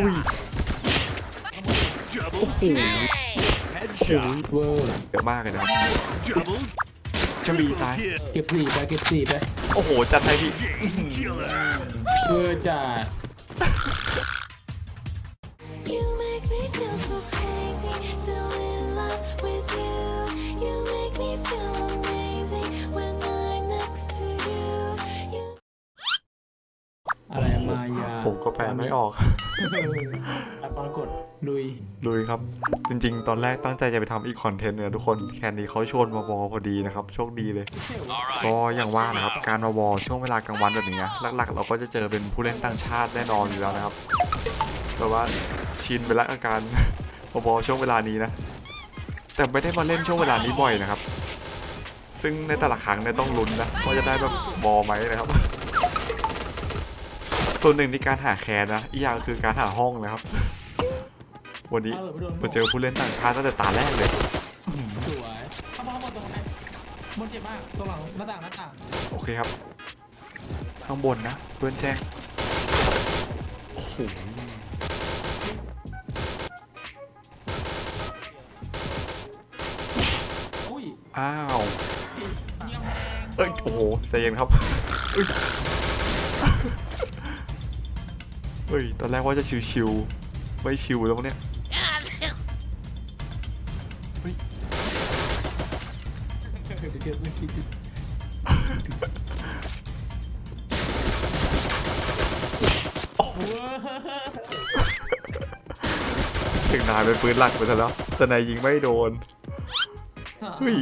อุ้ย Double โอ้โห headshot. เวอร์เยอะมากเลยนะครับ Double จะมีตาย kill. เก็บสี่ไปเก็บสี่ไปโอ้โหจัดให้พี่ Chain killer. เวอร์จัด อะไรมายาผมก็แปลไม่ออกอะปรากฏลุยลุยครับ จริง ๆ ตอนแรกตั้งใจจะไปทำอีกคอนเทนต์เนี่ยทุกคนแค่นี้เขาชวนมาวอพอดีนะครับ โชคดีเลย ก็อย่างว่านะครับ การมาวอช่วงเวลากลางวันแบบนี้นะหลัก ๆ เราก็จะเจอเป็นผู้เล่นต่างชาติแน่นอนอยู่แล้วนะครับ แต่ว่าชินไปแล้วอาการ มาวอช่วงเวลานี้นะ แต่ไม่ได้มาเล่นช่วงเวลานี้บ่อยนะครับ ซึ่งในแต่ละครั้งเนี่ยต้องลุ้นนะว่าจะได้แบบบอไหมนะครับ ส่วนหนึ่งในการหาแคนนะอีกอย่างคือการหาห้องนะครับ วันนี้เอาเลยไปโดนมาเจอผู้เล่นต่างชาติตั้งแต่ตาแรกเลยสวยเข้ามาข้างบนตรงไหนบนเจ็บมากตรงหลังหน้าต่างหน้าต่างโอเคครับ ข้างบนนะเพื่อนแจ้งโอ้โหอุ้ยอ้าวเงียบแดงเอ้ยโอ้โหใจเย็นครับ เฮ้ย ตอนแรกว่าจะชิวๆ ไม่ชิวแล้วเนี่ยเดี๋ยวเดี๋ยวเมื่อกี้โอ้โหเวอร์ถึงนายเป็นปืนหลักไปซะแล้วแต่นายยิงไม่โดน เฮ้ย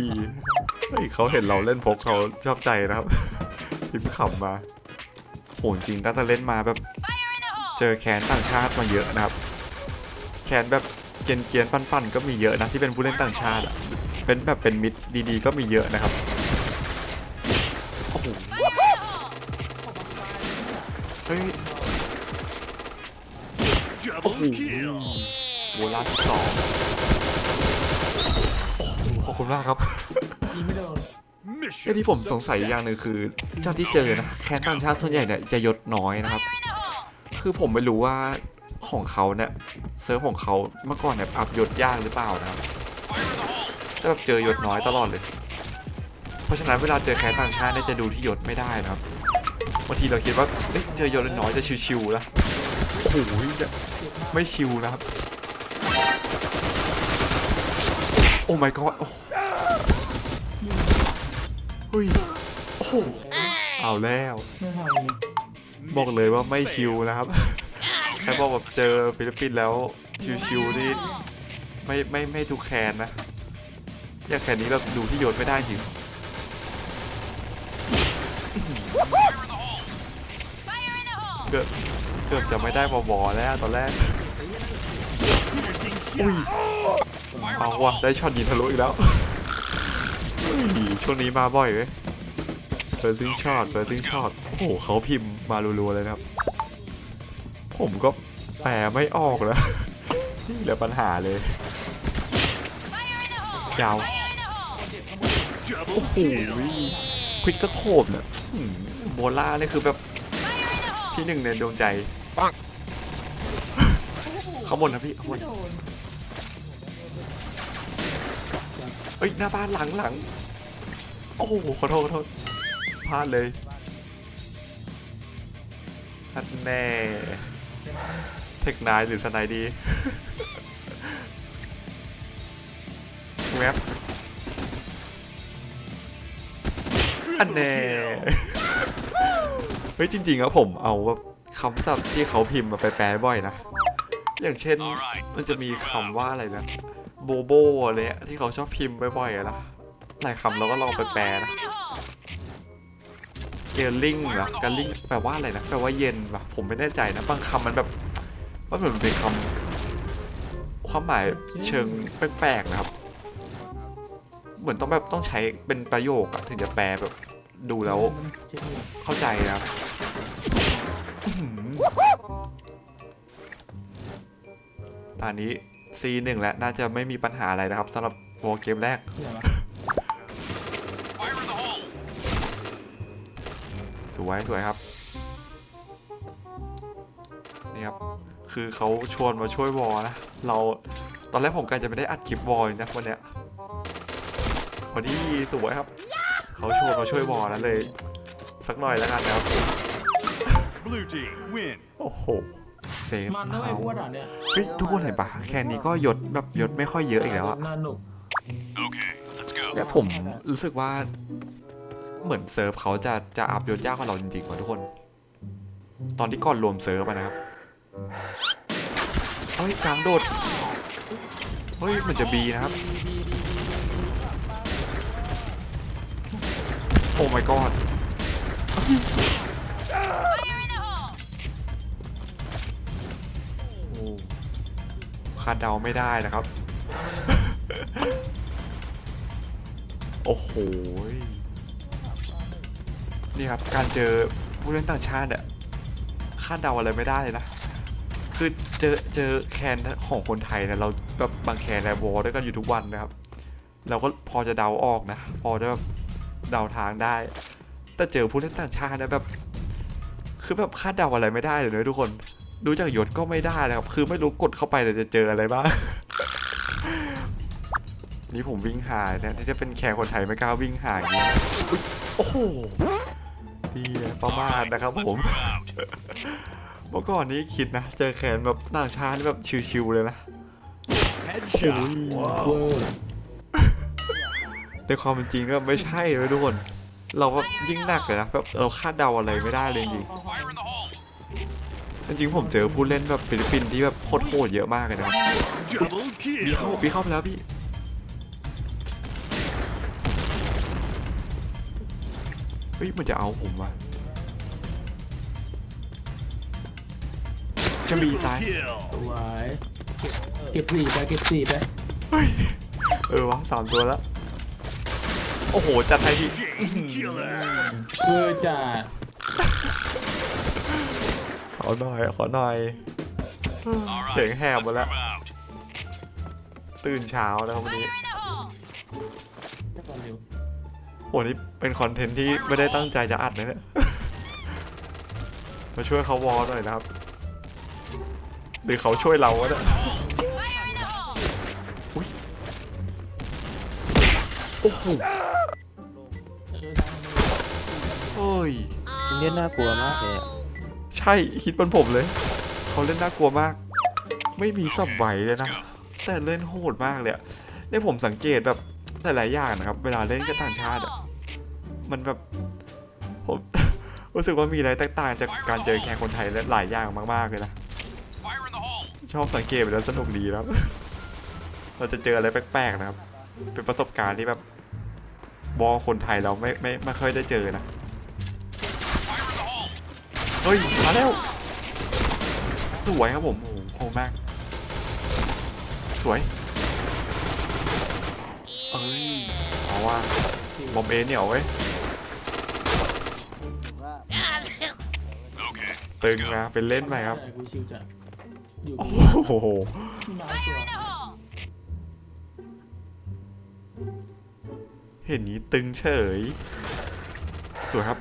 เฮ้ยเขาเห็นเราเล่นพกเขาชอบใจนะครับพิมพ์ขำมาโหจริงตั้งแต่เล่นมาแบบ เจอแคนต่างชาติมาเยอะนะครับ แคนแบบเกรียนเกียนๆปั้นๆก็มีเยอะนะที่เป็นผู้เล่นต่างชาติอะเป็นแบบเป็นมิดดีๆ ก็มีเยอะนะครับโอ้โหเฮ้ย Double kill. โบราณที่สองโอ้โหขอบคุณมากครับยิงไม่โดนไอ้ Mission ที่ผมสงสัยอีกอย่าง success. หนึ่งคือเจ้าที่เจอนะแคนต่างชาติส่วนใหญ่เนี่ยจะยศน้อยนะครับ คือผมไม่รู้ว่าของเขาเนี่ยเซิร์ฟของเขาเมื่อก่อนเนี่ยอัพยศยากหรือเปล่านะครับแต่แบบเจอยศน้อยตลอดเลย เพราะฉะนั้นเวลาเจอแคนต่างชาติเนี่ยจะดูที่ยศไม่ได้นะครับบางทีเราคิดว่าเอ้ยเจอยศน้อยจะชิวๆแล้วโอ้โหจะไม่ชิวนะครับ โอ้ my god โอ้เฮ้ยโอ้เอาแล้ว บอกเลยว่าไม่ชิวนะครับแค่บอกแบบเจอฟิลิปปินส์แล้วชิวๆนี่ไม่ไม่ไม่ทุกแคนนะอย่างแคนนี้เราดูที่โยนไม่ได้จริงเกือบเกือบจะไม่ได้บอบอแล้วตอนแรก Piercing อุ้ย shot. เอาว่ะได้ช็อตยิงทะลุอีกแล้วอุ้ยช่วงนี้มาบ่อยเว้ย เฟิร์ซิงช็อตเฟิร์ซิงช็อตโอ้โหเขาพิมพ์มารัวๆเลยนะครับ ผมก็แปลไม่ออกแล้วนี่แหละปัญหาเลยยาวโอ้โหควิกก็โคบเนี่ยโบล่านี่คือแบบที่หนึ่งในดวงใจปังข้างบนนะพี่ข้างบนไม่โดนเอ้ยหน้าบ้านหลังหลัง โอ้โหขอโทษขอโทษ พลาดเลยพลาดแน่ เทคนายหรือสไนดีแวบอัน Triple แน่ kill. เฮ้ย จริงๆแล้วผมเอาแบบคำศัพท์ที่เขาพิมพ์มาไปแปลบ่อยนะ อย่างเช่นมันจะมีคำว่าอะไรนะโบโบอะไรเงี้ยที่เขาชอบพิมพ์บ่อยๆอะนะหลายคำเราก็ลองไปแปลนะ เกลลิงเหรอเกลลิงแปลว่าอะไรนะแปลว่าเย็นปะผมไม่แน่ใจนะบางคำมันแบบว่าเหมือนเป็นคำความหมายเชิงแปลกๆนะครับ เหมือนต้องแบบต้องใช้เป็นประโยคอะถึงจะแปลแบบดูแล้วเข้าใจนะครับอื้อหือตอนนี้ C1 แล้วน่าจะไม่มีปัญหาอะไรนะครับสำหรับวอเกมแรก วะสวยสวยครับ นี่ครับ คือเขาชวนมาช่วยวอนะ เราตอนแรกผมกะจะไม่ได้อัดคลิปวอลนะวันเนี้ยพอดีสวยครับ เขาชวนมาช่วยวอนะเลย สักหน่อยแล้วกันนะครับ Blue team win. โอ้โหเซฟมันนะไอ้เอาอ้วนอะเนี่ยเฮ้ยทุกคนเห็นปะแค่นี้ก็ยศแบบยศไม่ค่อยเยอะอีกแล้วอะน่าหนุก Okay, let's go. และผมรู้สึกว่า เหมือนเซิร์ฟเขาจะจะอัพยศยากกว่าเราจริงๆว่ะทุกคน ตอนที่ก่อนรวมเซิร์ฟนะครับ เฮ้ยกลางโดด เฮ้ยมันจะบีนะครับ โอ้ my god โอ้คาดเดาไม่ได้นะครับ โอ้โห นี่ครับ การเจอผู้เล่นต่างชาติเนี่ยคาดเดาอะไรไม่ได้เลยนะ คือเจอเจอแคนของคนไทยเนี่ยเราแบบบางแคนในวอลด้วยกันอยู่ทุกวันนะครับ เราก็พอจะเดาออกนะ พอจะแบบเดาทางได้ แต่เจอผู้เล่นต่างชาตินะแบบ คือแบบคาดเดาอะไรไม่ได้เลยนะทุกคน ดูจากยศก็ไม่ได้นะครับ คือไม่รู้กดเข้าไปเลยจะเจออะไรบ้างนี่ผมวิ่งหาเนี่ยถ้าจะเป็นแขกคนไทยไม่กล้าวิ่งหาอย่างนี้นะอุ๊ยโอ้โห ดีอะประมาทนะครับผม เมื่อก่อนนี้คิดนะ เจอแขนแบบต่างชาติแบบชิวๆเลยนะ Headshot. เวอ Whoa. ร์ในความเป็นจริงก็ไม่ใช่เลยทุกคน เราก็ยิ่งหนักเลยนะแบบเราคาดเดาอะไรไม่ได้เลยจริงจริงผมเจอผู้เล่นแบบฟิลิปปินส์ที่แบบโคตรโหดเยอะมากเลยนะปีเข้าปีเข้าไปแล้วพี่ เฮ้ยมันจะเอาผมว่ะจะมี Triple ตาย kill. สวยเก็บสี่ไปเก็บสี่ไปเฮ้ยเออวะสามตัวแล้วโอ้โหจัดให้พี่ Chain killer. เวอร์จัดขอหน่อยขอหน่อยเสียงแหบหมดแล้ว Out. ตื่นเช้านะครับวันนี้แค่ตอนเร็วโอ้นี่ เป็นคอนเทนต์ที่ไม่ได้ตั้งใจจะอัดนะเนี่ยมาช่วยเขาวอลหน่อยนะครับ หรือเขาช่วยเราวะเนี่ยอุ๊ยโอ้โหเออเฮ้ยเล่นน่ากลัวมากเลยอะใช่คิดเป็นผมเลย เขาเล่นน่ากลัวมาก ไม่มีสับไหวเลยนะ แต่เล่นโหดมากเลยอะเนี่ยผมสังเกตแบบหลายๆอย่างนะครับ เวลาเล่นกับต่างชาติอะ มันแบบผมรู้สึกว่ามีอะไรแตกต่างจากการเจอแข่งคนไทยและหลายอย่างมากๆเลยนะชอบสังเกตแล้วสนุกดีครับ เราจะเจออะไรแปลกๆนะครับ เป็นประสบการณ์ที่แบบบอคนไทยเราไม่ไม่ไม่ค่อยได้เจอนะเฮ้ยมาแล้วสวยครับผมโอ้โหโหดมาก สวยเอ้ยเอาว่าบอมเอเหนียวเว้ย ตึงนะเป็นเล่นไปครับใช่กูชิวจัดอยู่โอ้ดีโหมาตัวเห็นนี้ตึงเฉย สวยครับ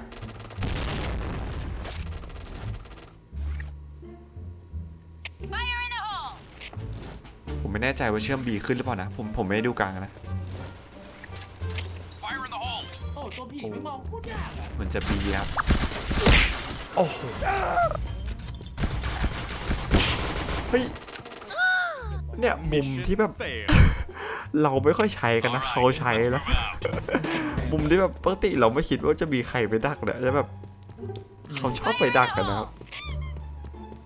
ผมไม่แน่ใจว่าเชื่อมบีขึ้นหรือเปล่านะ ผมผมไม่ได้ดูกลางนะ Fire in the hole. โอ้ตัวผีไม่มองโคตรยากอะเหมือนจะบีครับ โอ้โหเฮ้ยเนี่ยมุมที่แบบ Fail. เราไม่ค่อยใช้กันนะเขาใช้แล้วมุมที่แบบปกติเราไม่คิดว่าจะมีใครไปดักเนี่ยแล้วแบบเขาชอบไปดักกันนะครับ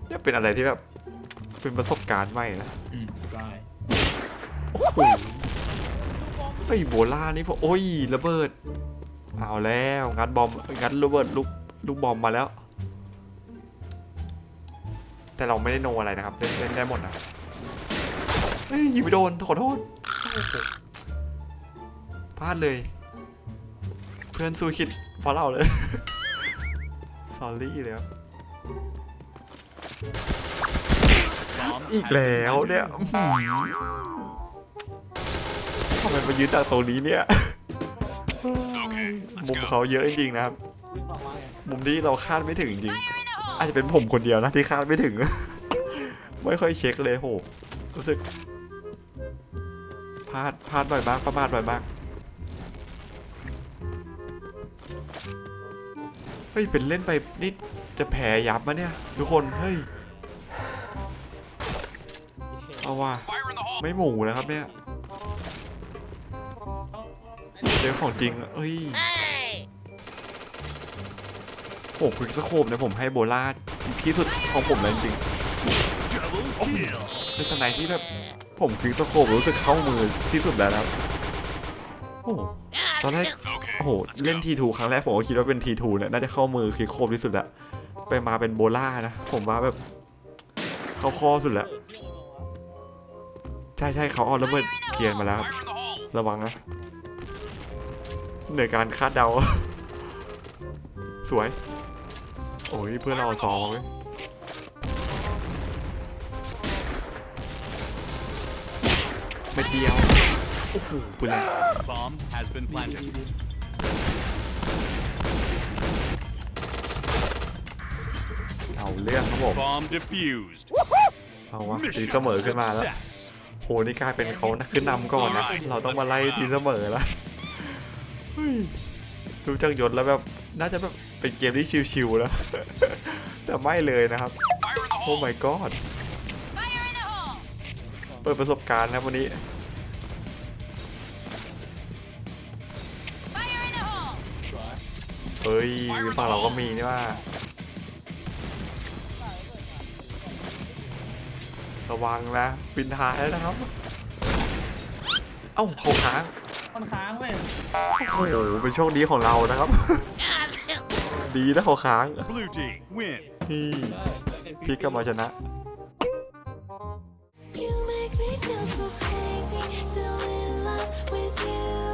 เนี่ยเป็นอะไรที่แบบ เป็นประสบการณ์ใหม่นะอืมได้โอ้โหไอ้ยโบล่านี่พอโอ้ยระเบิดเอาแล้วงัดบอมงัดระเบิดลูกลูกบอมมาแล้ว แต่เราไม่ได้โนอะไรนะครับเล่นเล่นได้หมดนะเฮ้ยยิงไม่โดนขอโทษพลาดเลย เพื่อนสู้คิดเพราะเราเลยสอรี่เลยครับอีกแล้วเนี่ยทำไมมายืนจากโซนนี้เนี่ย มุมเขาเยอะจริงๆนะครับ มุมที่เราคาดไม่ถึงจริง อาจจะเป็นผมคนเดียวนะที่คาดไม่ถึง ไม่ค่อยเช็คเลยโหรู้สึกพลาดพลาดบ่อยมากประมาทบ่อยมากเฮ้ยเป็นเล่นไปนี่จะแผลยับมะเนี่ย ทุกคนเฮ้ยเอาว่ะไม่หมูนะครับเนี่ยเจอของจริงอะเอ้ย อ้ควิกสโคปเนี่ยผมให้โบล่าที่สุดของผมเลยจริงๆเป็นสไนที่แบบผมควิกสโคปรู้สึกเข้ามือที่สุดแล้วนะครับโอ้โหตอนแรกโอ้โหเล่นทีทูครั้งแรกผมก็คิดว่าเป็นทีทูเนี่ยน่าจะเข้ามือควิกโคปที่สุดอะไปมาเป็นโบล่านะ ผมว่าแบบเข้าคอสุดแล้วใช่ใช่เขาเอาระเบิดเกียร์มาแล้วระวังนะเหนือการคาดเดา สวย โอ้ยเพื่อนเราเอาซองเว้ยเม็ดเดียว โอ้โหปืนอะไร Bomb has been ดี planted. ดีดีเอาเรื่องครับผม Bomb defused. เอาวะตี Mission เสมอขึ้นมาแล้ว success. โหนี่กลายเป็นเขานะขึ้นนำก่อนนะ เราต้องมาไล่ตีเสมอแล้วเฮ้ยดูจากยศแล้วแบบ น่าจะแบบ เป็นเกมที่ชิวๆแล้ว แต่ไม่เลยนะครับ Fire in the โอ้ hole! my god เปิดประสบการณ์นะวันนี้สวยเฮ้ยฝั่งเราก็มีนี่ว่า ระวังนะปินท้ายแล้วนะครับ เอ้าเขาค้างมันค้างเว้ยโอ้โหเป็นโชคดีของเรานะครับ ดีนะเขาค้าง Blue team win. นี่พี่ก็มาชนะ You make me feel so crazy, still in love with you.